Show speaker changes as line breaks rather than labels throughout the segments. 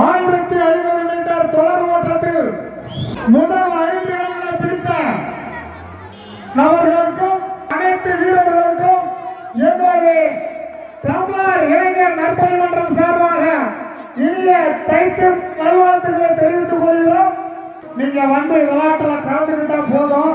ஆயிரத்தி ஐநூறு மீட்டர் தொடர் ஓட்டத்தில் முதல் ஐந்து இடங்களை பிடித்த நபர்களுக்கும் அனைத்து வீரர்களுக்கும் எங்களுடைய தமிழர் இளைஞர் நற்பணி மன்றம் சார்பாக இனிய டைட்டில் நல்வாழ்த்துக்களை தெரிவித்துக் கொள்கிறோம். நீங்க வந்து விளையாட்டுல கலந்துக்கிட்டா போதும்.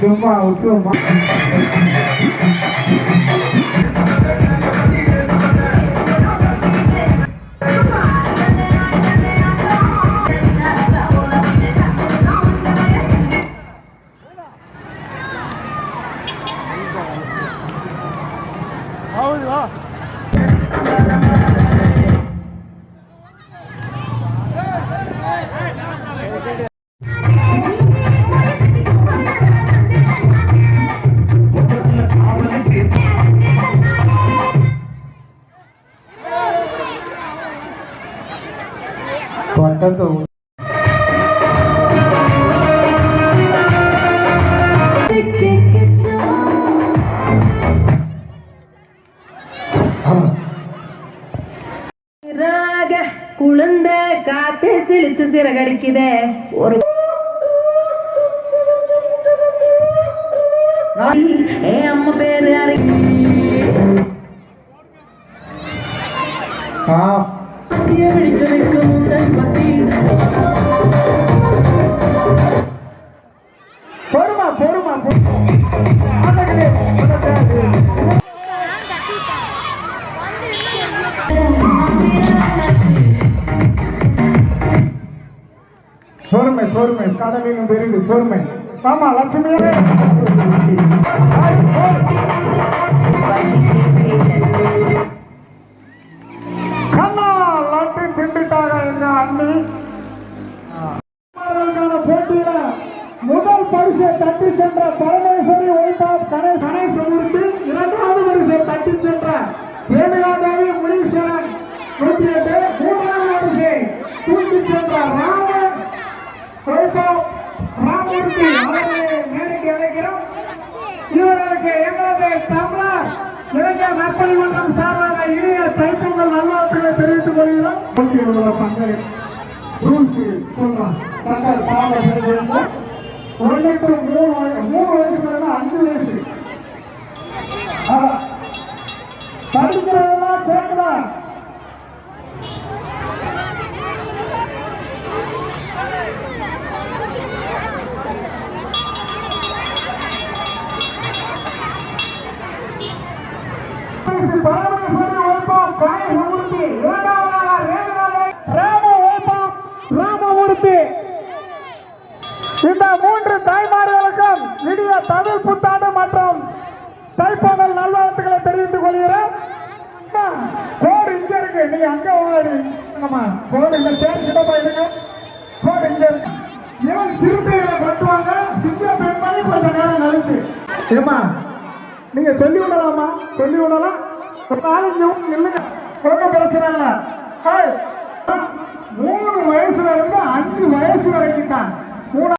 சும்மா விட்டுருமா தொண்டது
ராக குழந்த காத்தே சிலித்து சிறகடிக்குதே. ஒரு ஏ அம்மா பேரு அறி
ஆ பொறுமா பொறுமா பொறுமை. பொறுமை கடலிலும் பெரிது பொறுமை. ஆமா லட்சுமி ஒய்பாப் கணேஷ் கணேசமூர்த்தி இரண்டாவது வரிசை தட்டி சென்ற ரேணுகாதேவி முனீஸ்வரன். நூற்றி எட்டு மூன்றாவது வரிசை தூக்கி சென்ற ராமன். ராமூர்த்தி அவர்களை மேடைக்கு அழைக்கிறோம் இவர்களுக்கு எங்களது தமிழர் இளைஞர் நற்பணி மன்றம் சார்பாக தைப்பொங்கல் நல்வாழ்த்துக்களை தெரிவித்துக் கொள்கிறோம். பங்களிப்பு ரூல்ஸ் பாவ ஒரு லட்சம் மூணு மூணு வயசு இருந்து அஞ்சு வயசு. படிக்கிறதெல்லாம் சேர்க்கலாம். பரமேஸ்வரி வைப்போம் கணேசமூர்த்தி இரண்டாவதாக ரேணுகாதே ராம வைப்போம் ராமமூர்த்தி. இந்த மூன்று தாய்மார்களுக்கும் இனிய தமிழ் புத்தாண்டு மற்றும் தைப்பொங்கல் நல்வாழ்த்துக்களை தெரிவித்துக் கொள்கிறேன். கோடு இங்க இருக்கு. நீங்க அங்க ஓடி ஆமா கோடு இந்த சேர் கிட்ட போயிடுங்க கோடு இங்க இருக்கு. இவன் சிறுத்தைகளை கட்டுவாங்க சிங்க பெண்மணி கொஞ்ச நேரம் கழிச்சு. ஏமா நீங்க சொல்லி விடலாமா? சொல்லி விடலாம். ஒரு நாலஞ்சு இல்லைங்க. ஒன்றும் பிரச்சனை இல்லை. மூணு வயசுல இருந்து அஞ்சு வயசு வரைக்கும் தான். மூணு